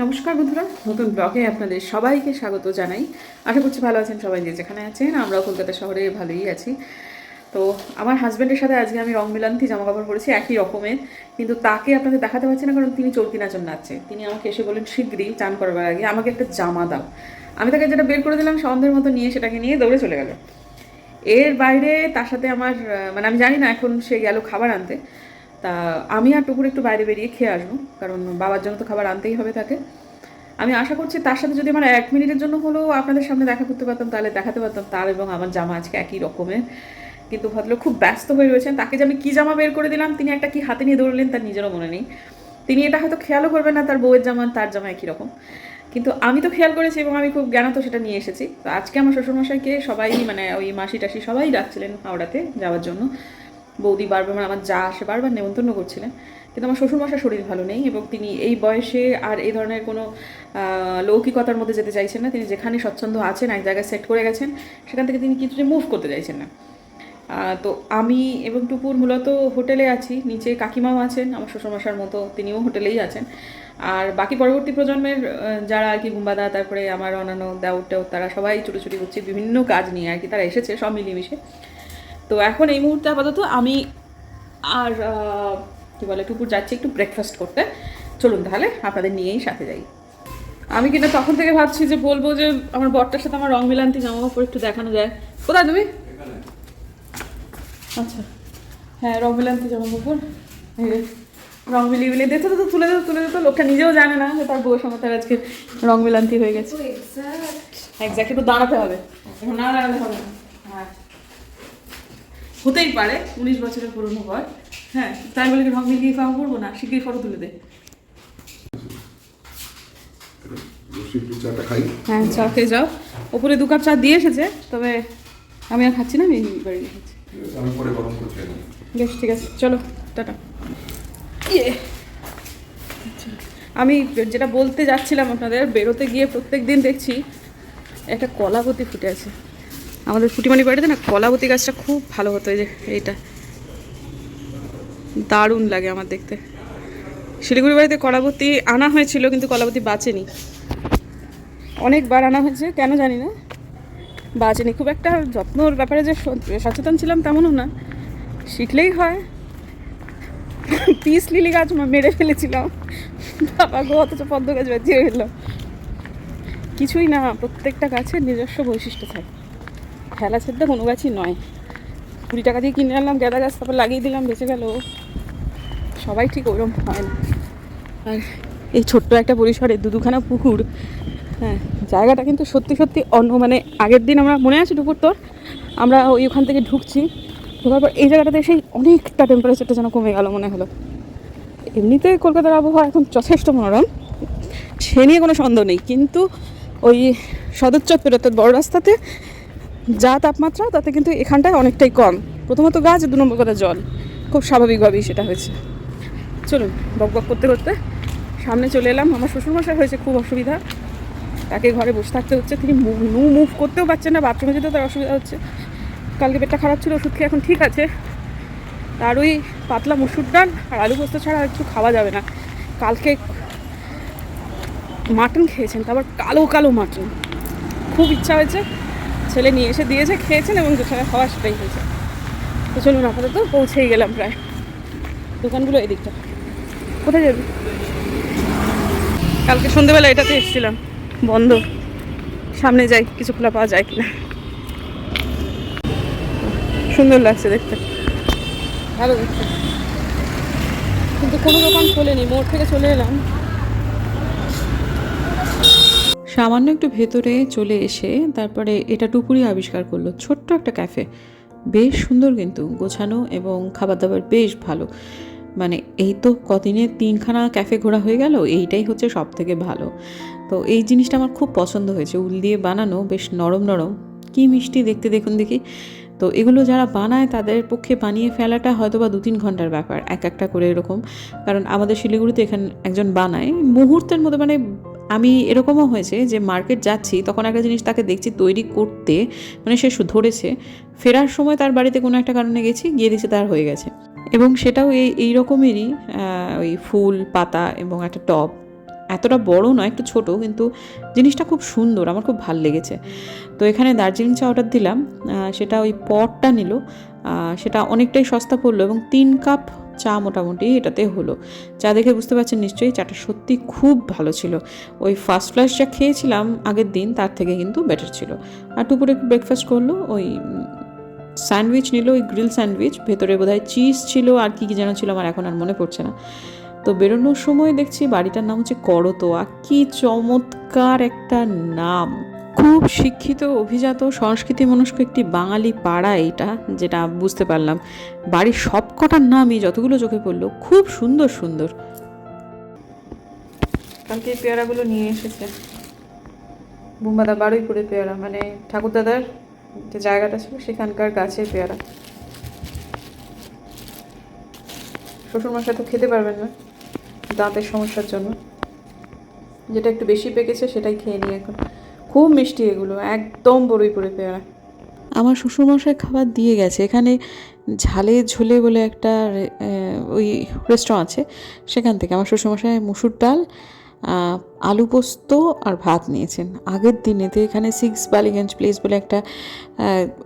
নমস্কার বন্ধুরা, নতুন ব্লগে আপনাদের সবাইকে স্বাগত জানাই। আশা করছি ভালো আছেন সবাই যে যেখানে আছেন আমরাও কলকাতা শহরে ভালোই আছি। তো আমার হাজব্যান্ডের সাথে আজকে আমি রং মিলান্তি জামা কাপড় পরেছি একই রকমের, কিন্তু তাকে আপনাদের দেখাতে পারছি না কারণ তিনি চরকি নাচন নাচছে। তিনি আমাকে এসে বলেন শীঘ্রই চান করবার আগে আমাকে একটা জামা দাও। আমি তাকে যেটা বের করে দিলাম সন্ধ্যের মতো নিয়ে সেটাকে নিয়ে দৌড়ে চলে গেল। এর বাইরে তার সাথে আমার মানে আমি জানি না এখন সে গেল খাবার আনতে তা আমি আর টুকুর একটু বাইরে বেরিয়ে খেয়ে আসব, কারণ বাবার জন্য তো খাবার আনতেই হবে তাকে। আমি আশা করছি তার সাথে যদি আমার এক মিনিটের জন্য হলেও আপনাদের সামনে দেখা করতে পারতাম, তাহলে দেখাতে পারতাম তার এবং আমার জামা আজকে একই রকমের। কিন্তু ভদ্রলোক খুব ব্যস্ত হয়ে রয়েছেন, তাকে যে আমি কী জামা বের করে দিলাম, তিনি একটা কি হাতে নিয়ে দৌড়লেন তার নিজেরও মনে নেই। তিনি এটা হয়তো খেয়ালও করবেন না, তার বউয়ের জামা, তার জামা একই রকম। কিন্তু আমি তো খেয়াল করেছি এবং আমি খুব জ্ঞানত সেটা নিয়ে এসেছি। তো আজকে আমার শ্বশুরমশাইকে সবাই মানে ওই মাসি টাসি সবাই ডাকছিলেন হাওড়াতে যাওয়ার জন্য। বৌদি বারবার মানে আমার যা আসে বারবার নেমন্তন্ন করছিলেন। কিন্তু আমার শ্বশুরমশাই শরীর ভালো নেই এবং তিনি এই বয়সে আর এই ধরনের কোনো লৌকিকতার মধ্যে যেতে চাইছেন না। তিনি যেখানে স্বচ্ছন্দ আছেন, এক জায়গায় সেট করে গেছেন, সেখান থেকে তিনি কিছু মুভ করতে চাইছেন না। তো আমি এবং টুপুর মূলত হোটেলে আছি, নিচে কাকিমাও আছেন, আমার শ্বশুরমশার মতো তিনিও হোটেলেই আছেন। আর বাকি পরবর্তী প্রজন্মের যারা আর কি গুম্বাদা, তারপরে আমার অন্যান্য দেউটেও তারা সবাই ছুটোছুটি করছে, বিভিন্ন কাজ নিয়ে আর কি তারা এসেছে, সব মিলিয়ে মিশে। তো এখন এই মুহূর্তে আপাতত আমি আর কি বলে টুকুর যাচ্ছি একটু ব্রেকফাস্ট করতে। চলুন তাহলে আপনাদের নিয়েই সাথে যাই। আমি কিনা তখন থেকে ভাবছি যে বলব যে আমার বরটার সাথে আমার রং মিলান্তি জামা কাপড় একটু দেখানো যায়। কোথায় তুমি? আচ্ছা। হ্যাঁ রং মিলান্তি জামা কাপড় রং মিলিয়ে মিলিয়ে দেখতে তো তুলে দিত তুলে দিত লোকটা নিজেও জানে না যে তার বউয়ের সঙ্গে তার আজকে রং মিলান্তি হয়ে গেছে। এক্স্যাক্ট একটু দাঁড়াতে হবে। এখন না দাঁড়ালে হবে না। হতেই পারে উনিশ বছরের পুরনো বর। হ্যাঁ তাই বলে কি রং মিলিয়ে কাউ করব না? শিগগিরি ফটো তুলে দে। হ্যাঁ চা খেয়ে যাও। ওপরে দু কাপ চা দিয়ে এসেছে তবে আমি আর খাচ্ছি না আমি বাড়ি খাচ্ছি। বেশ ঠিক আছে। চলো টাটা। ইয়ে! আমি যেটা বলতে যাচ্ছিলাম আপনাদের বেরোতে গিয়ে প্রত্যেক দিন দেখছি একটা কলাবতী ফুটে আছে। আমাদের ফুটিমানি বাড়িতে না কলাবতী গাছটা খুব ভালো হতো, এই যে এইটা। দারুণ লাগে আমার দেখতে। শিলিগুড়ি বাড়িতে কলাবতী আনা হয়েছিল, কিন্তু কলাবতী বাঁচেনি। অনেকবার আনা হয়েছে, কেন জানি না। বাঁচেনি, খুব একটা যত্নর ব্যাপারে যে সচেতন ছিলাম তেমনও না। শিখলেই হয়। পিস লিলি গাছ মেরে ফেলেছিলাম। বাবা গো, অথচ পদ্ম গাছ বাঁচিয়ে ফেলল। কিছুই না, প্রত্যেকটা গাছের নিজস্ব বৈশিষ্ট্য থাকে। ফেলা ছেড়ে কোনো গাছই নয়। কুড়ি টাকা দিয়ে কিনে আনলাম গাঁদা গাছ তারপর লাগিয়ে দিলাম, বেঁচে গেল। সবাই ঠিক ওরকম হয়। না আর এই ছোট্ট একটা পরিসরে দু দুখানা পুকুর হ্যাঁ জায়গাটা কিন্তু সত্যি সত্যি অন্য মানে আগের দিন আমরা, মনে আছে দুপুর তোর? আমরা ওই ওখান থেকে ঢুকছি, ঢোকার পর এই জায়গাটাতে সেই অনেকটা টেম্পারেচারটা যেন কমে গেল মনে হলো। এমনিতে কলকাতার আবহাওয়া এখন যথেষ্ট মনোরম, সে নিয়ে কোনো সন্দেহ নেই। কিন্তু ওই সদর চত্বর অর্থাৎ বড় রাস্তাতে যা তাপমাত্রা, তাতে কিন্তু এখানটায় অনেকটাই কম। প্রথমত গাছ দু নম্বর কথা জল। খুব স্বাভাবিকভাবেই সেটা হয়েছে। চলুন, বক বক করতে করতে সামনে চলে এলাম। আমার শ্বশুরমশাই হয়েছে খুব অসুবিধা। তাকে ঘরে বসে থাকতে হচ্ছে। তিনি নু মুভ করতেও পারছেন না। বাথরুমে যেতেও তার অসুবিধা হচ্ছে। কালকে পেটটা খারাপ ছিল, ওষুধ খেয়ে এখন ঠিক আছে। তার ওই পাতলা মুসুর ডাল আর আলু পোস্ত ছাড়া কিছু খাওয়া যাবে না। কালকে মাটন খেয়েছেন, তারপর কালো কালো মাটন। খুব ইচ্ছা হয়েছে। ছেলে নিয়ে এসে দিয়েছে, খেয়েছেন এবং যেখানে খাওয়া সেটাই হয়েছে। তো চলুন, আপাতত পৌঁছেই গেলাম প্রায়। দোকানগুলো এদিকটা। কোথায় যাবি? কালকে সন্ধ্যেবেলা এটাতে এসেছিলাম। বন্ধ। সামনে যাই, কিছু খোলা পাওয়া যায় কিনা। সুন্দর লাগছে দেখতে। ভালো দেখতে। কিন্তু কোনো দোকান খোলেনি, মোড় থেকে চলে এলাম। সামান্য একটু ভেতরে চলে এসে তারপরে এটা টুপুরি আবিষ্কার করল। ছোট্ট একটা ক্যাফে। বেশ সুন্দর কিন্তু, গোছানো এবং খাবার দাবার বেশ ভালো। মানে এই তো কদিনে তিনখানা ক্যাফে ঘোরা হয়ে গেল, এইটাই হচ্ছে সব থেকে ভালো। তো এই জিনিসটা আমার খুব পছন্দ হয়েছে। উল দিয়ে বানানো বেশ নরম নরম। কী মিষ্টি দেখতে দেখুন দেখি। তো এগুলো যারা বানায় তাদের পক্ষে বানিয়ে ফেলাটা হয়তো বা দু তিন ঘণ্টার ব্যাপার, এক একটা করে এরকম। কারণ আমাদের শিলিগুড়িতে এখানে একজন বানায়। মুহূর্তের মধ্যে মানে আমি এরকমও হয়েছে যে মার্কেট যাচ্ছি, তখন একটা জিনিস তাকে দেখছি তৈরি করতে মানে সে ধরেছে। ফেরার সময় তার বাড়িতে কোনো একটা কারণে গেছি, গিয়ে দিচ্ছে তার হয়ে গেছে। এবং সেটাও এই এই রকমেরই ওই ফুল, পাতা এবং একটা টব। এতটা বড় নয়, একটু ছোট, কিন্তু জিনিসটা খুব সুন্দর, আমার খুব ভালো লেগেছে। তো এখানে দার্জিলিং চা অর্ডার দিলাম সেটা ওই পটটা নিল সেটা অনেকটাই সস্তা পড়ল এবং তিন কাপ চা মোটামুটি এটাতে হলো। চা দেখে বুঝতে পারছেন নিশ্চয়ই চাটা সত্যি খুব ভালো ছিল। ওই ফার্স্ট ফ্লাশ যা খেয়েছিলাম আগের দিন তার থেকে কিন্তু বেটার ছিল। আর দুপুরে একটু ব্রেকফাস্ট করল, ওই স্যান্ডউইচ নিল, ওই গ্রিল স্যান্ডউইচ ভেতরে বোধহয় চিজ ছিল, আর কি কি যেন ছিল আমার এখন আর মনে পড়ছে না। তো বেরোনোর সময় দেখছি বাড়িটার নাম হচ্ছে করতোয়া। কি চমৎকার একটা নাম! খুব শিক্ষিত, অভিজাত সংস্কৃতি মনস্ক একটি বাঙালি পাড়া এটা যেটা বুঝতে পারলাম। বাড়ির সব কটার নামই যতগুলো চোখে পড়ল, খুব সুন্দর সুন্দর। কালকে এই পেয়ারাগুলো নিয়ে এসেছে। বুম্বাদা করে পেয়ারা মানে ঠাকুরদাদার যে জায়গাটা ছিল, সেখানকার গাছের পেয়ারা। শ্বশুরমশাই তো খেতে পারবেন না দাঁতের সমস্যার জন্য। যেটা একটু বেশি পেকেছে, সেটাই খেয়ে নিই এখন। খুব মিষ্টি এগুলো, একদম বড়ই করে পেয়ারা। আমার শ্বশুরমশাই খাবার দিয়ে গেছে। এখানে ঝালে ঝোলে বলে একটা ওই রেস্টুরেন্ট আছে। সেখান থেকে আমার শ্বশুরমশাই মুসুর ডাল আলু পোস্ত আর ভাত নিয়েছেন। আগের দিনেতে এখানে সিক্স বালিগঞ্জ প্লেস বলে একটা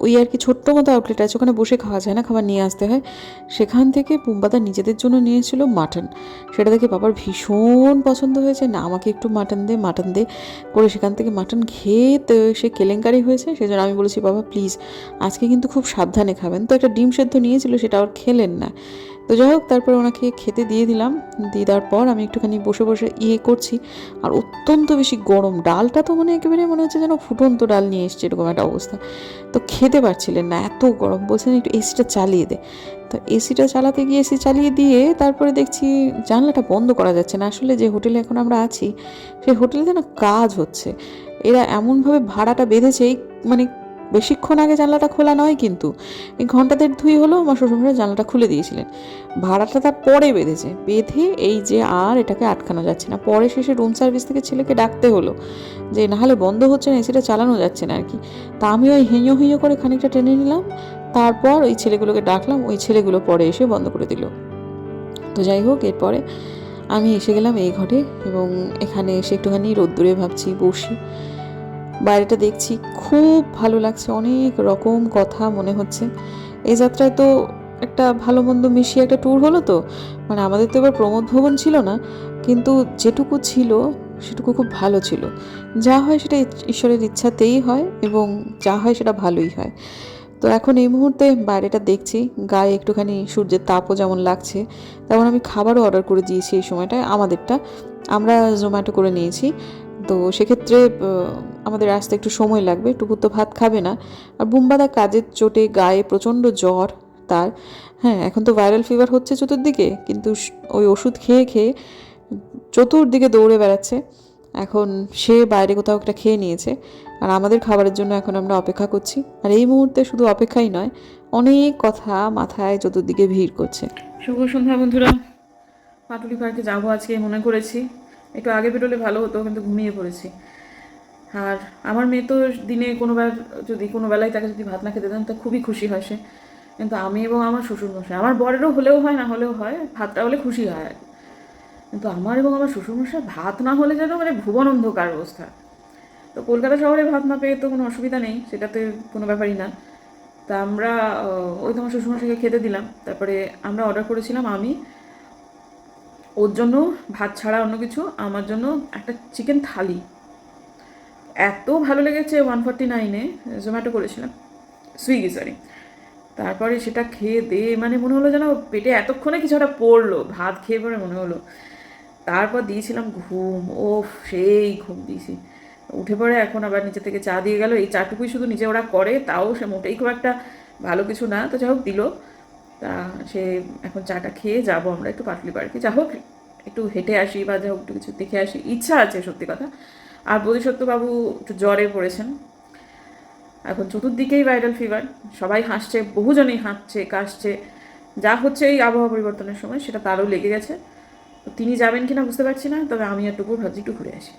ওই আর কি ছোট্ট মতো আউটলেট আছে, ওখানে বসে খাওয়া যায় না, খাবার নিয়ে আসতে হয়। সেখান থেকে পুম্বাদা নিজেদের জন্য নিয়েছিল মাটন। সেটা দেখে বাবার ভীষণ পছন্দ হয়েছে, না, আমাকে একটু মাটন দে মাটন দে। করে সেখান থেকে মাটন খেয়ে সে কেলেঙ্কারি হয়েছে, সেজন্য আমি বলেছি, বাবা প্লিজ আজকে কিন্তু খুব সাবধানে খাবেন। তো একটা ডিম সেদ্ধ নিয়েছিল, সেটা আর খেলেন না। তো যাই হোক, তারপরে ওনাকে খেতে দিয়ে দিলাম। দিয়ে দেওয়ার পর আমি একটুখানি বসে বসে ইয়ে করছি। আর অত্যন্ত বেশি গরম। ডালটা তো মানে একেবারে মনে হচ্ছে যেন ফুটন্ত ডাল নিয়ে এসছে এরকম একটা অবস্থা। তো খেতে পারছিলেন না, এত গরম। বলছেন, একটু এসিটা চালিয়ে দে। তো এসিটা চালাতে গিয়ে এসি চালিয়ে দিয়ে তারপরে দেখছি জানলাটা বন্ধ করা যাচ্ছে না। আসলে যে হোটেলে এখন আমরা আছি সেই হোটেলে যেন কাজ হচ্ছে। এরা এমনভাবে ভাড়াটা বেঁধেছে মানে বেশিক্ষণ আগে জানলাটা খোলা নয় কিন্তু। এই ঘণ্টা দেড় ধুই হলো আমার শ্বশুরমশাই জানলাটা খুলে দিয়েছিলেন। ভাড়াটা তার পরে বেঁধেছে। বেঁধে এই যে আর এটাকে আটকানো যাচ্ছে না। পরে শেষে রুম সার্ভিস থেকে ছেলেকে ডাকতে হলো। যে নাহলে বন্ধ হচ্ছে না, এসিটা চালানো যাচ্ছে না আর কি তা আমি ওই হেঁয়ো হেঁয়ো করে খানিকটা টেনে নিলাম। তারপর ওই ছেলেগুলোকে ডাকলাম। ওই ছেলেগুলো পরে এসে বন্ধ করে দিল। তো যাই হোক, এরপরে আমি এসে গেলাম এই ঘরে এবং এখানে এসে একটুখানি রোদ্দুরে ভাবছি, বসি। বাইরেটা দেখছি, খুব ভালো লাগছে, অনেক রকম কথা মনে হচ্ছে। এই যাত্রায় তো একটা ভালো মন্দ মিশিয়ে একটা ট্যুর হলো তো মানে আমাদের তো এবার প্রমোদ ভবন ছিল না, কিন্তু যেটুকু ছিল, সেটুকু খুব ভালো ছিল। যা হয় সেটা ঈশ্বরের ইচ্ছাতেই হয় এবং যা হয় সেটা ভালোই হয়। তো এখন এই মুহূর্তে বাইরেটা দেখছি, গায়ে একটুখানি সূর্যের তাপও যেমন লাগছে, তেমন আমি খাবারও অর্ডার করে দিয়েছি এই সময়টায়, আমাদেরটা। আমরা জোম্যাটো করে নিয়েছি। তো সেক্ষেত্রে আমাদের আসতে একটু সময় লাগবে টুকুর তো ভাত খাবে না। আর বুম্বাদা কাজের চোটে গায়ে প্রচণ্ড জ্বর তার। হ্যাঁ এখন তো ভাইরাল ফিভার হচ্ছে চতুর্দিকে, কিন্তু ওই ওষুধ খেয়ে খেয়ে চতুর্দিকে দৌড়ে বেড়াচ্ছে। এখন সে বাইরে কোথাও একটা খেয়ে নিয়েছে। আর আমাদের খাবারের জন্য এখন আমরা অপেক্ষা করছি। আর এই মুহূর্তে শুধু অপেক্ষাই নয়, অনেক কথা মাথায় চতুর্দিকে ভিড় করছে। শুভ সন্ধ্যা বন্ধুরা। পাটুলি পার্কে যাব আজকে, মনে করেছি। একটু আগে বেরোলে ভালো হতো, কিন্তু ঘুমিয়ে পড়েছি। আর আমার মেয়ে তো দিনে কোনোবার যদি কোনো বেলায় তাকে যদি ভাত না খেতে দেন, তা খুবই খুশি হয় সে। কিন্তু আমি এবং আমার শ্বশুরমশাই, আমার বরেরও হলেও হয়, না হলেও হয়, ভাতটা হলে খুশি হয় আর কিন্তু আমার এবং আমার শ্বশুরমশাই ভাত না হলে যেন মানে ভুবন অন্ধকার অবস্থা। তো কলকাতা শহরে ভাত না পেয়ে তো কোনো অসুবিধা নেই, সেটাতে কোনো ব্যাপারই না। তা আমরা ওই তোমার শ্বশুরমশাইকে খেতে দিলাম। তারপরে আমরা অর্ডার করেছিলাম আমি, ওর জন্য ভাত ছাড়া অন্য কিছু, আমার জন্য একটা চিকেন থালি। এত ভালো লেগেছে ওয়ান ফর্টি নাইনে জোম্যাটো করেছিলাম। সুইগি সরি তারপরে সেটা খেয়ে দে মানে মনে হলো যেন পেটে এতক্ষণে কিছু একটা পড়ল, ভাত খেয়ে পরে মনে হলো। তারপর দিয়েছিলাম ঘুম ও সেই ঘুম দিয়েছি। উঠে পড়ে এখন আবার নিচে থেকে চা দিয়ে গেল। এই চাটুকুই শুধু নিজে ওরা করে, তাও সে মোটেই খুব একটা ভালো কিছু না। তো যাই হোক, দিল। তা সে এখন চাটা খেয়ে যাব আমরা একটু পাটলি পার্কে যা হোক, একটু হেঁটে আসি বা যা হোক, একটু কিছু দেখে আসি। ইচ্ছা আছে, সত্যি কথা। আর বোধিসত্ত্ববাবু একটু জ্বরে পড়েছেন। এখন চতুর্দিকেই ভাইরাল ফিভার সবাই হাসছে, বহুজনেই হাঁটছে, কাশছে। যা হচ্ছে এই আবহাওয়া পরিবর্তনের সময়, সেটা তারও লেগে গেছে। তিনি যাবেন কিনা বুঝতে পারছি না, তবে আমি আর টুকুর ভাবছি একটু ঘুরে আসি।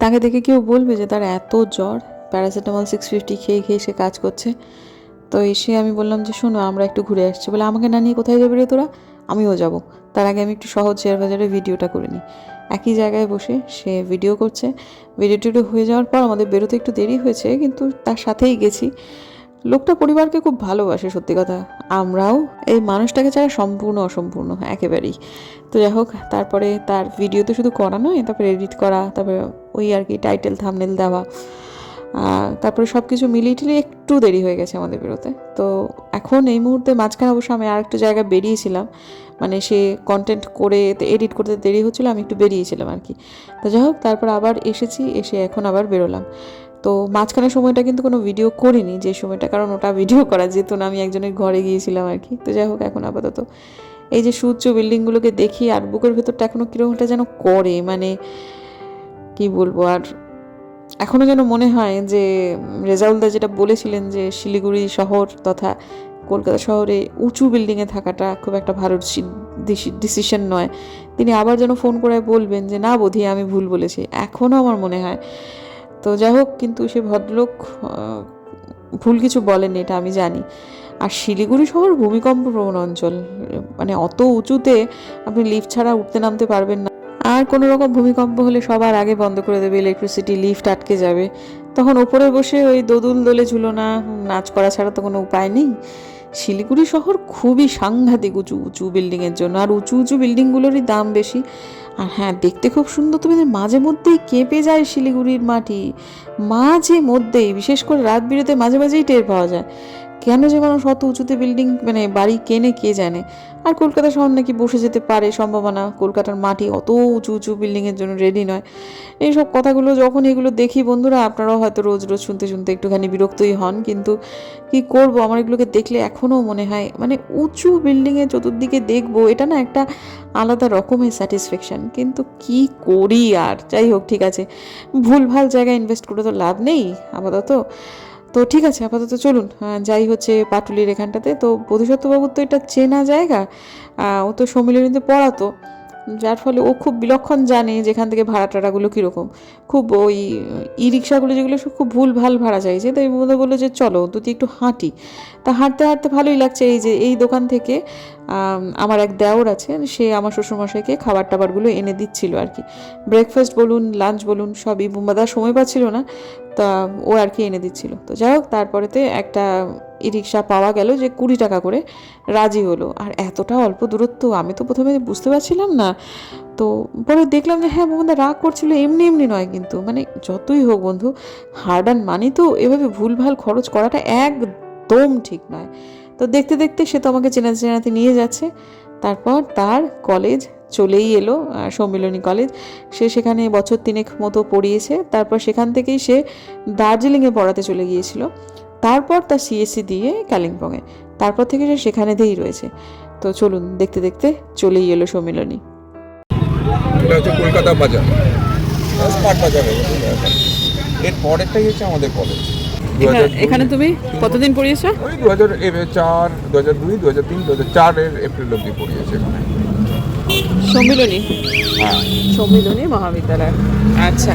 তাকে দেখে কেউ বলবে যে তার এত জ্বর প্যারাসিটামল সিক্স ফিফটি খেয়ে খেয়ে সে কাজ করছে। তো এসে আমি বললাম যে, শোনো, আমরা একটু ঘুরে আসছি। বলে, আমাকে না নিয়ে কোথায় যাবে রে তোরা? আমিও যাব। তার আগে আমি একটু সহজ শেয়ার বাজারে ভিডিওটা করে নিই। একই জায়গায় বসে সে ভিডিও করছে। ভিডিও টিডিও হয়ে যাওয়ার পর আমাদের বেরোতে একটু দেরি হয়েছে, কিন্তু তার সাথেই গেছি। লোকটা পরিবারকে খুব ভালোবাসে, সত্যি কথা। আমরাও এই মানুষটাকে ছাড়া সম্পূর্ণ অসম্পূর্ণ, একেবারেই। তো যাই হোক, তারপরে তার ভিডিও তো শুধু করা নয়, তারপরে এডিট করা, তারপরে ওই আর কি টাইটেল থামনেল দেওয়া। তারপরে সব কিছু মিলিয়ে টিলিয়ে একটু দেরি হয়ে গেছে আমাদের বেরোতে। তো এখন এই মুহূর্তে মাঝখানে অবশ্য আমি আর একটা জায়গায় বেরিয়েছিলাম। মানে সে কন্টেন্ট করে এডিট করতে দেরি হচ্ছিল, আমি একটু বেরিয়েছিলাম আর কি। তো যাই হোক, তারপর আবার এসেছি, এসে এখন আবার বেরোলাম। তো মাঝখানে সময়টা কিন্তু কোনো ভিডিও করিনি, যে সময়টা, কারণ ওটা ভিডিও করা যেত না, আমি একজনের ঘরে গিয়েছিলাম আর কি। তো যাই হোক, এখন আপাতত এই যে সূর্য বিল্ডিংগুলোকে দেখি আর বুকের ভেতরটা এখনও কীরকম একটা যেন করে মানে কি বলব আর এখনও যেন মনে হয় যে, রেজাউলদা যেটা বলেছিলেন যে, শিলিগুড়ি শহর তথা কলকাতা শহরে উঁচু বিল্ডিংয়ে থাকাটা খুব একটা ভালো ডিসিশন নয়। তিনি আবার যেন ফোন করে বলবেন যে, না বোধি আমি ভুল বলেছি। এখনও আমার মনে হয়। তো যাই হোক, কিন্তু সে ভদ্রলোক ভুল কিছু বলেননি, এটা আমি জানি। আর শিলিগুড়ি শহর ভূমিকম্প প্রবণ অঞ্চল। মানে অত উঁচুতে আপনি লিফট ছাড়া উঠতে নামতে পারবেন না। আর কোনো রকম ভূমিকম্প হলে সবার আগে বন্ধ করে দেবে ইলেকট্রিসিটি লিফট আটকে যাবে। তখন ওপরে বসে ওই দোদুল দোলে ঝুলো না নাচ করা ছাড়া তো কোনো উপায় নেই। শিলিগুড়ি শহর খুবই সাংঘাতিক উঁচু উঁচু বিল্ডিংয়ের জন্য, আর উঁচু উঁচু বিল্ডিংগুলোরই দাম বেশি। আর হ্যাঁ দেখতে খুব সুন্দর, তবে মাঝে মধ্যেই কেঁপে যায় শিলিগুড়ির মাটি। মাঝে মধ্যেই, বিশেষ করে রাত বিরেতে মাঝে, মাঝেই টের পাওয়া যায়। কেন যে মানুষ অত উঁচুতে বিল্ডিং মানে বাড়ি কেনে কে জানে? আর কলকাতা শহর নাকি বসে যেতে পারে, সম্ভাবনা। কলকাতার মাটি অত উঁচু উঁচু বিল্ডিংয়ের জন্য রেডি নয়। এইসব কথাগুলো যখন এগুলো দেখি বন্ধুরা, আপনারাও হয়তো রোজ রোজ শুনতে শুনতে একটুখানি বিরক্তই হন, কিন্তু কি করব? আমার এগুলোকে দেখলে এখনও মনে হয় মানে উঁচু বিল্ডিংয়ে চতুর্দিকে দেখব, এটা না একটা আলাদা রকমের স্যাটিসফ্যাকশন কিন্তু কি করি আর? যাই হোক, ঠিক আছে। ভুলভাল জায়গায় ইনভেস্ট করে তো লাভ নেই, আপাতত। তো ঠিক আছে, আপাতত চলুন। যাই হচ্ছে পাটুলির এখানটাতে। তো বোধিসত্ত্ববাবুর তো এটা চেনা জায়গা। ও তো সম্মিলনীতে পড়াতো। যার ফলে ও খুব বিলক্ষণ জানে যেখান থেকে ভাড়া টাড়াগুলো কীরকম। খুব ওই ই রিক্সাগুলো যেগুলো সব খুব ভুল ভালো ভাড়া চাইছে তাই বোধহয় বলল যে চলো দুটি একটু হাঁটি। তা হাঁটতে হাঁটতে ভালোই লাগছে এই যে, এই দোকান থেকে আমার এক দেওর আছে, সে আমার শ্বশুরমশাইকে খাবার টাবারগুলো এনে দিচ্ছিল আর কি। ব্রেকফাস্ট বলুন লাঞ্চ বলুন, সবই বুম্বাদার সময় পাচ্ছিল না। তা ও আর কি এনে দিচ্ছিল। তো যাই হোক, তারপরেতে একটা ই রিক্সা পাওয়া গেল যে কুড়ি টাকা করে, রাজি হলো। আর এতটা অল্প দূরত্ব আমি তো প্রথমে বুঝতে পারছিলাম না। তো পরে দেখলাম যে হ্যাঁ মোহাম্মদা রাগ করছিল, এমনি এমনি নয় কিন্তু। মানে যতই হোক বন্ধু হার্ড অ্যান্ড মানি তো এভাবে ভুলভাল খরচ করাটা একদম ঠিক নয়। তো দেখতে দেখতে সে তো আমাকে চেনাতে চেনাতে নিয়ে যাচ্ছে। তারপর তার কলেজ চলেই এলো সম্মিলনী কলেজ সে সেখানে বছর তিনেক মতো পড়িয়েছে। তারপর সেখান থেকেই সে দার্জিলিংয়ে পড়াতে চলে গিয়েছিল। তারপর তার সিএসসি দিয়ে কালিম্পংয়ে তারপর থেকে সে সেখানে দিয়েই রয়েছে। তো চলুন দেখতে দেখতে চলেই এলো সম্মিলনী। এটা হচ্ছে কলকাতা বাজার। স্মার্ট। এর পরেরটাই হচ্ছে আমাদের কলেজ এখানে তুমি কতদিন পড়িয়েছো? ওই দু হাজার চার দু হাজার দুই দু হাজার তিন দু হাজার চারের এপ্রিল অব্দি পড়িয়েছে এখানে। সম্মিলনী? হ্যাঁ। সম্মিলনী মহাবিদ্যালয়। আচ্ছা।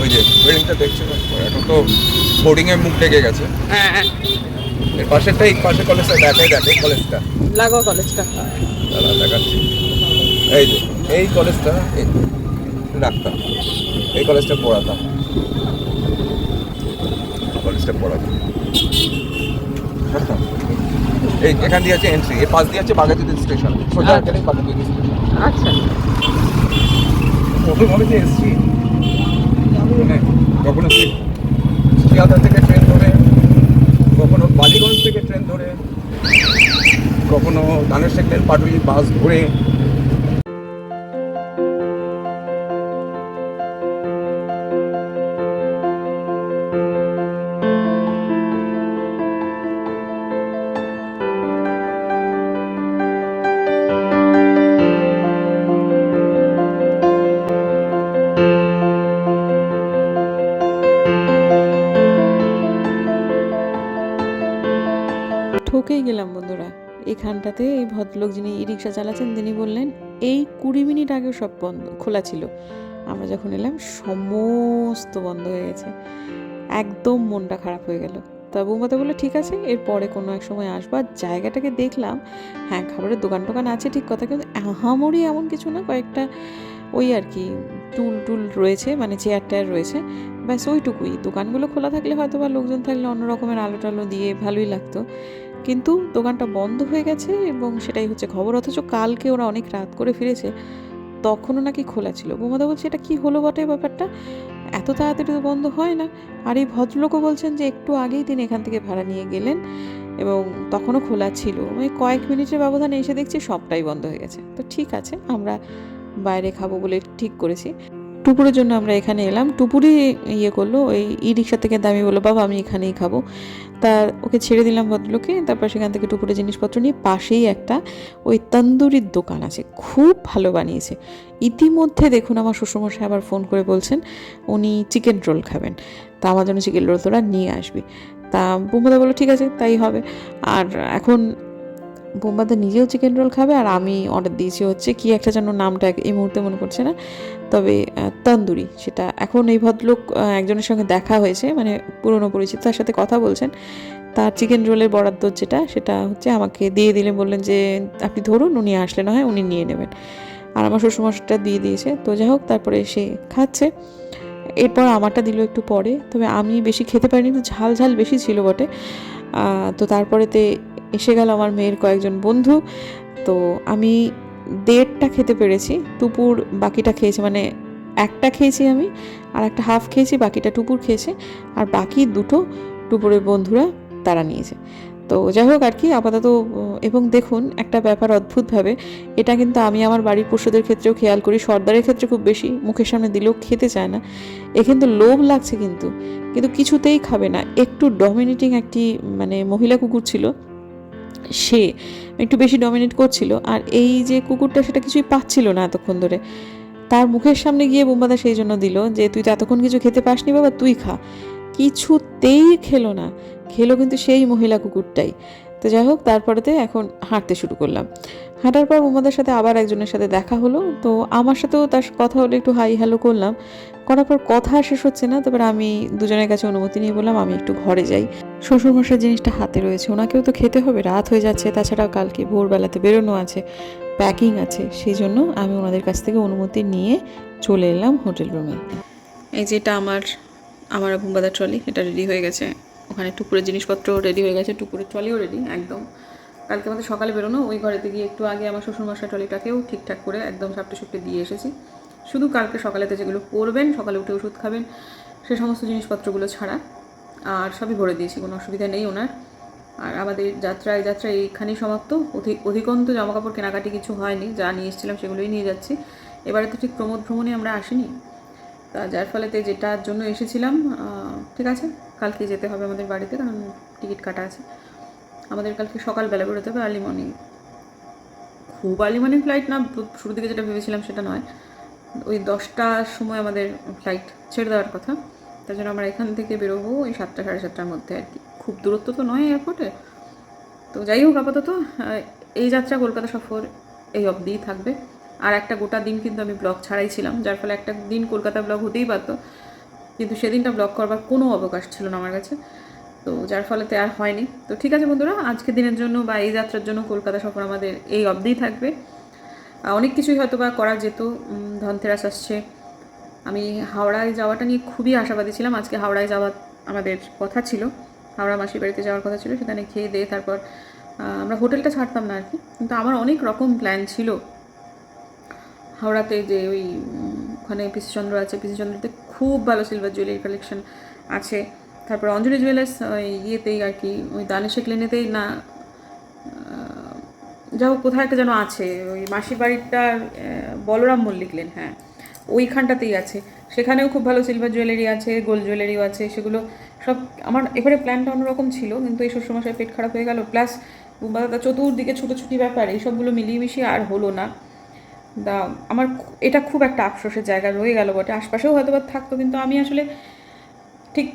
ওই যে বিল্ডিংটা দেখছেন এখন তো বোর্ডিংয়ের মুখ ডেকে গেছে। হ্যাঁ হ্যাঁ। এর পাশেরটা এই পাশে কলেজটা দেখে দেখে কলেজটা লাগো কলেজটা দাঁড়া দেখাচ্ছি। এই যে এই কলেজটা রাখতাম। এই কলেজটা পড়াতাম। কলেজটা পড়াতাম। এই এখান দিয়ে আছে এন্ট্রি এর পাশ দিয়ে আছে বাঘাযতীন স্টেশন সোজা আচ্ছা। গেলে বাঘাযতীন স্টেশন আচ্ছা। প্রথম আমি যে এসছি। মানে কখনো শিয়ালদা থেকে ট্রেন ধরে কখনো বালিগঞ্জ থেকে ট্রেন ধরে কখনো ধানের সেকেন্ড পাটুলি বাস ধরে এখানটাতে এই ভদ্রলোক যিনি ই রিক্সা চালাচ্ছেন, তিনি বললেন, এই কুড়ি মিনিট আগে সব বন্ধ, খোলা ছিল। আমরা যখন এলাম, সমস্ত বন্ধ হয়ে গেছে। একদম মনটা খারাপ হয়ে গেল। তা বুম্বাতে বলল, ঠিক আছে, এরপরে কোনো এক সময় আসব আর জায়গাটাকে দেখলাম হ্যাঁ খাবারের দোকান টোকান আছে ঠিক কথা, কিন্তু আহামরি এমন কিছু না, কয়েকটা ওই আর কি, টুল টুল রয়েছে মানে চেয়ার টেয়ার রয়েছে, ব্যাস ওইটুকুই। দোকানগুলো খোলা থাকলে হয়তো বা লোকজন থাকলে অন্য রকমের আলো টালো দিয়ে ভালোই লাগতো। কিন্তু দোকানটা বন্ধ হয়ে গেছে এবং সেটাই হচ্ছে খবর। অথচ কালকে ওরা অনেক রাত করে ফিরেছে, তখনও নাকি খোলা ছিল। বোমাদা বলছে, এটা কি হলো বটে ব্যাপারটা? এত তাড়াতাড়ি তো বন্ধ হয় না। আর এই ভদ্রলোকও বলছেন যে, একটু আগেই তিনি এখান থেকে ভাড়া নিয়ে গেলেন এবং তখনও খোলা ছিল। ওই কয়েক মিনিটের ব্যবধানে এসে দেখছি সবটাই বন্ধ হয়ে গেছে। তো ঠিক আছে, আমরা বাইরে খাব বলে ঠিক করেছি। টুপুরের জন্য আমরা এখানে এলাম। টুপুরি ইয়ে করল, ওই ই রিক্সা থেকে দামি বলল, বাবা, আমি এখানেই খাব। তা ওকে ছেড়ে দিলাম ভদ্রলোকে তারপর সেখান থেকে টুপুরে জিনিসপত্র নিয়ে পাশেই একটা ওই তন্দুরির দোকান আছে, খুব ভালো বানিয়েছে। ইতিমধ্যে দেখুন আমার শ্বশুরমশাই আবার ফোন করে বলছেন, উনি চিকেন রোল খাবেন। তা আমার জন্য চিকেন রোল তোরা নিয়ে আসবি। তা বোম্বাদা বলল, ঠিক আছে, তাই হবে। আর এখন বোম্বাদা নিজেও চিকেন রোল খাবে আর আমি অর্ডার দিয়েছি হচ্ছে কি একটা যেন নামটা এই মুহূর্তে মনে করছে না। তবে তন্দুরি সেটা এখন এই ভদ্রলোক একজনের সঙ্গে দেখা হয়েছে মানে পুরনো পরিচিত, তার সাথে কথা বলছেন। তার চিকেন রোলের বরাদ্দ যেটা, সেটা হচ্ছে আমাকে দিয়ে দিলে, বললেন যে আপনি ধরুন, উনি আসলে না হয় উনি নিয়ে নেবেন। আর আমার শ্বশুরমশাইটা দিয়ে দিয়েছে। তো যাই হোক, তারপরে সে খাচ্ছে। এরপর আমারটা দিল একটু পরে। তবে আমি বেশি খেতে পারিনি, একটু ঝাল ঝাল বেশি ছিল বটে। তো তারপরেতে এসে গেল আমার মেয়ের কয়েকজন বন্ধু। তো আমি দেড়টা খেতে পেরেছি টুপুর বাকিটা খেয়েছে মানে একটা খেয়েছি আমি, আর একটা হাফ খেয়েছি, বাকিটা টুপুর খেয়েছে, আর বাকি দুটো টুপুরের বন্ধুরা তারা নিয়েছে। তো যাই হোক আর কি, আপাতত, এবং দেখুন, একটা ব্যাপার অদ্ভুতভাবে, এটা কিন্তু আমি আমার বাড়ির পশুদের ক্ষেত্রেও খেয়াল করি, সর্দারের ক্ষেত্রে খুব বেশি মুখের সামনে দিলেও খেতে চায় না। এ কিন্তু লোভ লাগছে কিন্তু কিন্তু কিছুতেই খাবে না। একটু ডমিনেটিং একটি মানে মহিলা কুকুর ছিল সে একটু বেশি ডমিনেট করছিল আর এই যে কুকুরটা সেটা কিছুই পাচ্ছিল না এতক্ষণ ধরে। তার মুখের সামনে গিয়ে বোম্বাদা সেই জন্য দিল যে, তুই তো এতক্ষণ কিছু খেতে পাসনি বাবা, তুই খা। কিছুতেই খেলো না। খেলো কিন্তু সেই মহিলা কুকুরটাই। তো যাই হোক, তারপরেতে এখন হাঁটতে শুরু করলাম। হাঁটার পর বোম্বাদার সাথে আবার একজনের সাথে দেখা হলো। তো আমার সাথেও তার কথা হলো, একটু হাই হ্যালো করলাম। করার পর কথা শেষ হচ্ছে না, তারপর আমি দুজনের কাছে অনুমতি নিয়ে বললাম, আমি একটু ঘরে যাই। শ্বশুরমশাই জিনিসটা হাতে রয়েছে, ওনাকেও তো খেতে হবে, রাত হয়ে যাচ্ছে, তাছাড়াও কালকে ভোরবেলাতে বেরোনো আছে, প্যাকিং আছে সেই জন্য আমি ওনাদের কাছ থেকে অনুমতি নিয়ে চলে এলাম হোটেল রুমে। এই যে এটা আমার আমার বুম্বাদার ট্রলি, এটা রেডি হয়ে গেছে। ওখানে টুকুরের জিনিসপত্র রেডি হয়ে গেছে, টুকুরের ট্রলিও রেডি একদম। কালকে আমাদের সকালে বেরোনো, ওই ঘরেতে গিয়ে একটু আগে আমার শ্বশুরমশাই টলিটাকেও ঠিকঠাক করে একদম সাপটে সুপটে দিয়ে এসেছি। শুধু কালকে সকালেতে যেগুলো করবেন, সকালে উঠে ওষুধ খাবেন, সে সমস্ত জিনিসপত্রগুলো ছাড়া আর সবই ভরে দিয়েছি, কোনো অসুবিধা নেই ওনার। আর আমাদের যাত্রায় এই যাত্রা এইখানেই সমাপ্ত। অধিক অধিকন্ত জামাকাপড় কেনাকাটি কিছু হয়নি, যা নিয়ে এসেছিলাম সেগুলোই নিয়ে যাচ্ছি। এবারে তো ঠিক প্রমোদ ভ্রমণে আমরা আসিনি। তা যার ফলেতে যেটার জন্য এসেছিলাম ঠিক আছে কালকে যেতে হবে আমাদের বাড়িতে, কারণ টিকিট কাটা আছে। আমাদের কালকে সকালবেলা বেরোতে হবে আর্লি মর্নিং খুব আর্লি মর্নিং ফ্লাইট না শুরুর দিকে যেটা ভেবেছিলাম সেটা নয়। ওই দশটার সময় আমাদের ফ্লাইট ছেড়ে দেওয়ার কথা। তার জন্য আমরা এখান থেকে বেরোবো ওই সাতটা, সাড়ে সাতটার মধ্যে আর কি। খুব দূরত্ব তো নয় এয়ারপোর্টে তো যাই হোক, আপাতত এই যাত্রা কলকাতা সফর এই অবধিই থাকবে। আর একটা গোটা দিন কিন্তু আমি ব্লগ ছাড়াই ছিলাম, যার ফলে একটা দিন কলকাতা ব্লগ হতেই পারতো। কিন্তু সেদিনটা ব্লগ করবার কোনো অবকাশ ছিল না আমার কাছে। তো যার ফলেতে আর হয়নি। তো ঠিক আছে বন্ধুরা আজকে দিনের জন্য বা এই যাত্রার জন্য কলকাতা সফর আমাদের এই অবধিই থাকবে। অনেক কিছুই হয়তো বা করা যেত ধনতেরাস আসছে। আমি হাওড়ায় যাওয়াটা নিয়ে খুবই আশাবাদী ছিলাম। আজকে হাওড়ায় যাওয়ার আমাদের কথা ছিল। হাওড়া মাসির বাড়িতে যাওয়ার কথা ছিল, সেখানে খেয়ে দিয়ে তারপর আমরা হোটেলটা ছাড়তাম না আর কি। কিন্তু আমার অনেক রকম প্ল্যান ছিল। হাওড়াতে যে ওই ওখানে পিসিচন্দ্র আছে, পিসিচন্দ্রতে খুব ভালো সিলভার জুয়েলারি কালেকশন আছে। তারপর অঞ্জলি জুয়েলার্স ওই ইয়েতেই আর কি ওই দানেশেক লেনেতেই না যা হোক কোথায় একটা যেন আছে ওই মাসির বাড়িটার আহ, বলরাম মল্লিক লেন হ্যাঁ ওইখানটাতেই আছে। সেখানেও খুব ভালো সিলভার জুয়েলারি আছে গোল্ড জুয়েলারিও আছে সেগুলো সব আমার এবারে প্ল্যানটা অন্যরকম ছিল কিন্তু এই শ্বশুরমশাই পেট খারাপ হয়ে গেল প্লাস দাদা চতুর্দিকে ছোটোছুটি ব্যাপার এইসবগুলো মিলিয়ে মিশিয়ে আর হলো না। দা আমার এটা খুব একটা আফসোসের জায়গা রয়ে গেল বটে আশপাশেও হয়তো বা থাকতো কিন্তু আমি আসলে ঠিক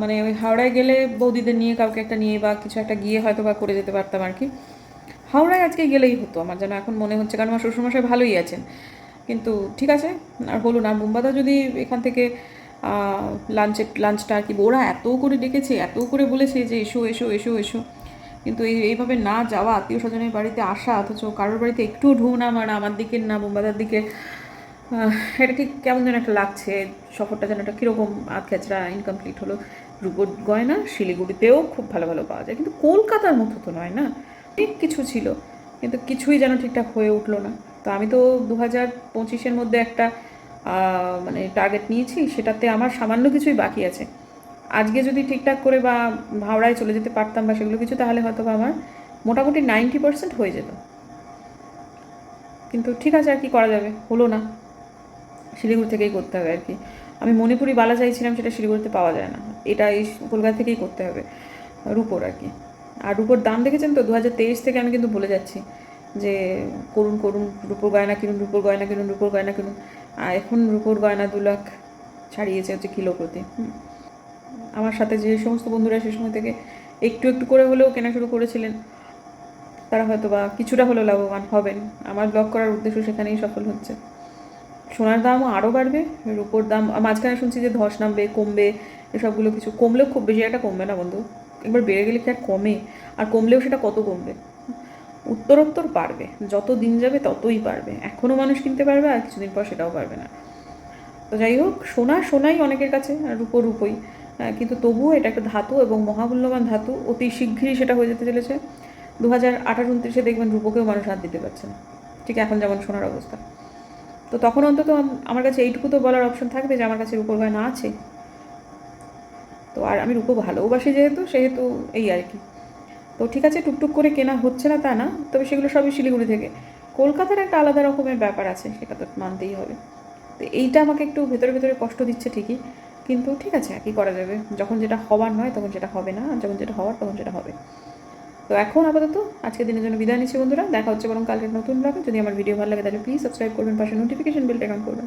মানে ওই হাওড়ায় গেলে বৌদিদের নিয়ে কাউকে একটা নিয়ে বা কিছু একটা গিয়ে হয়তো বা করে যেতে পারতাম আর কি। হাওড়ায় আজকে গেলেই হতো, আমার যেন এখন মনে হচ্ছে, কারণ আমার শ্বশুরমশাই ভালোই আছেন। কিন্তু ঠিক আছে, আর বলুন, আর বুম্বাদা যদি এখান থেকে লাঞ্চের লাঞ্চটা আর কি, ওরা এত করে ডেকেছে, এত করে বলেছে যে এসো এসো এসো এসো। কিন্তু এই, এইভাবে না যাওয়া আত্মীয় স্বজনের বাড়িতে আসা, অথচ কারোর বাড়িতে একটুও ঢু না মারা আমার দিকের না, বোম্বাদার দিকে এটা ঠিক কেমন যেন একটা লাগছে? সফরটা যেন একটা কীরকম আধখ্যাচরা ইনকমপ্লিট হলো। রূপোর গয়না শিলিগুড়িতেও খুব ভালো ভালো পাওয়া যায়। কিন্তু কলকাতার মতো তো নয় না? ঠিক কিছু ছিল, কিন্তু কিছুই যেন ঠিকঠাক হয়ে উঠল না। তো আমি তো দু হাজার পঁচিশের মধ্যে একটা মানে টার্গেট নিয়েছি, সেটাতে আমার সামান্য কিছুই বাকি আছে। আজকে যদি ঠিকঠাক করে বা হাওড়ায় চলে যেতে পারতাম বা সেগুলো কিছু, তাহলে হয়তো বা আমার মোটামুটি নাইনটি পার্সেন্ট হয়ে যেত। কিন্তু ঠিক আছে, আর কি করা যাবে? হলো না। শিলিগুড়ি থেকেই করতে হবে আর কি। আমি মণিপুরি বালা চাইছিলাম, সেটা শিলিগুড়িতে পাওয়া যায় না। এটা এই কলকাতা থেকেই করতে হবে, রুপোর আর কি। আর রুপোর দাম দেখেছেন তো? দু হাজার তেইশ থেকে আমি কিন্তু বলে যাচ্ছি যে, করুন করুন, রুপোর গয়না কিনুন, রুপোর গয়না কিনুন, রুপোর গয়না কিনুন। আর এখন রুপোর গয়না দু লাখ ছাড়িয়েছে হচ্ছে কিলো প্রতি আমার সাথে যে সমস্ত বন্ধুরা সে সময় থেকে একটু একটু করে হলেও কেনা শুরু করেছিলেন, তারা হয়তো বা কিছুটা হলেও লাভবান হবেন। আমার ব্লগ করার উদ্দেশ্য সেখানেই সফল হচ্ছে। সোনার দামও আরও বাড়বে রুপোর দাম মাঝখানে শুনছি যে ধস নামবে, কমবে, এসবগুলো কিছু, কমলেও খুব বেশি একটা কমবে না বন্ধু একবার বেড়ে গেলে কি আর কমে, আর কমলেও সেটা কত কমবে? উত্তরোত্তর পারবে, যত দিন যাবে ততই পারবে, এখনও মানুষ কিনতে পারবে আর কিছুদিন পর সেটাও পারবে না। তো যাই হোক, সোনা সোনাই অনেকের কাছে রূপো রূপই কিন্তু তবুও এটা একটা ধাতু এবং মহামূল্যবান ধাতু, অতি শীঘ্রই সেটা হয়ে যেতে চলেছে। দু হাজার আঠারো উনত্রিশে দেখবেন রূপকেও মানুষ হাত দিতে পারছে না। ঠিক এখন যেমন সোনার অবস্থা। তো তখন অন্তত আমার কাছে এইটুকু তো বলার অপশন থাকবে যে আমার কাছে রূপোর গয়না আছে। তো আর আমি রূপো ভালোবাসি যেহেতু, সেহেতু এই আর কি। তো ঠিক আছে, টুকটুক করে কেনা হচ্ছে না তা না, তবে সেগুলো সবই শিলিগুড়ি থেকে। কলকাতার একটা আলাদা রকমের ব্যাপার আছে, সেটা তো মানতেই হবে। তো এইটা আমাকে একটু ভেতরে ভেতরে কষ্ট দিচ্ছে ঠিকই, কিন্তু ঠিক আছে কি করা যাবে? যখন যেটা হবার নয়, তখন সেটা হবে না, যখন যেটা হওয়ার, তখন সেটা হবে। তো এখন আপাতত আজকের দিনের জন্য বিদায় নিচ্ছি বন্ধুরা, দেখা হচ্ছে বরং কালকের নতুন ব্লগে যদি আমার ভিডিও ভালো লাগে তাহলে প্লিজ সাবস্ক্রাইব করবেন, পাশে নোটিফিকেশন বেলটা অন করবেন।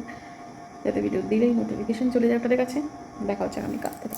যাতে ভিডিও দিলেই নোটিফিকেশন চলে যায় আপনাদের কাছে। দেখা হচ্ছে আগামীকাল। কাল থেকে